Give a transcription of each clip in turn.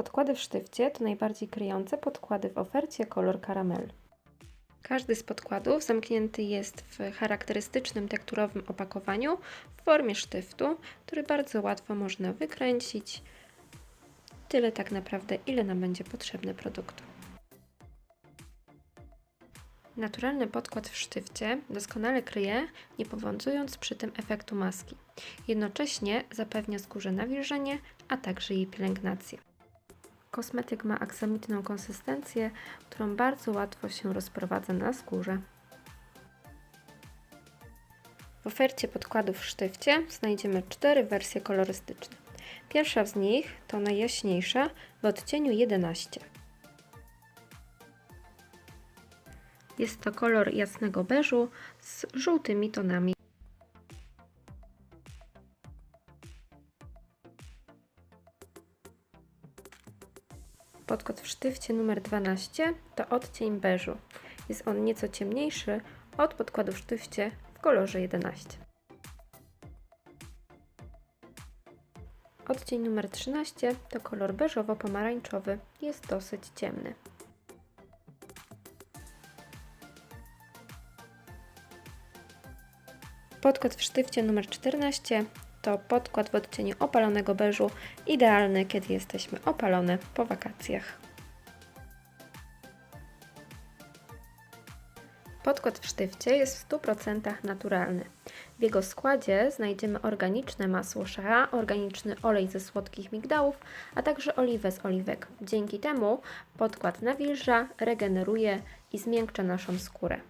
Podkłady w sztywcie to najbardziej kryjące podkłady w ofercie kolor karamel. Każdy z podkładów zamknięty jest w charakterystycznym tekturowym opakowaniu w formie sztywtu, który bardzo łatwo można wykręcić. Tyle tak naprawdę, ile nam będzie potrzebne produktu. Naturalny podkład w sztywcie doskonale kryje, nie powodując przy tym efektu maski. Jednocześnie zapewnia skórze nawilżenie, a także jej pielęgnację. Kosmetyk ma aksamitną konsystencję, którą bardzo łatwo się rozprowadza na skórze. W ofercie podkładów w sztywcie znajdziemy cztery wersje kolorystyczne. Pierwsza z nich to najjaśniejsza w odcieniu 11. Jest to kolor jasnego beżu z żółtymi tonami. Podkład w sztywcie numer 12 to odcień beżu. Jest on nieco ciemniejszy od podkładu w sztywcie w kolorze 11. Odcień numer 13 to kolor beżowo-pomarańczowy. Jest dosyć ciemny. Podkład w sztywcie numer 14 to podkład w odcieniu opalonego beżu, idealny kiedy jesteśmy opalone po wakacjach. Podkład w sztywcie jest w 100% naturalny. W jego składzie znajdziemy organiczne masło shea, organiczny olej ze słodkich migdałów, a także oliwę z oliwek. Dzięki temu podkład nawilża, regeneruje i zmiękcza naszą skórę.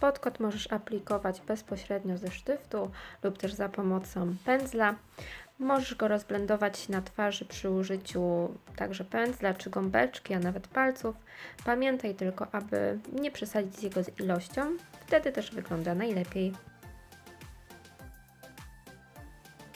Podkład możesz aplikować bezpośrednio ze sztywtu lub też za pomocą pędzla. Możesz go rozblendować na twarzy przy użyciu także pędzla czy gąbeczki, a nawet palców. Pamiętaj tylko, aby nie przesadzić z jego ilością, wtedy też wygląda najlepiej.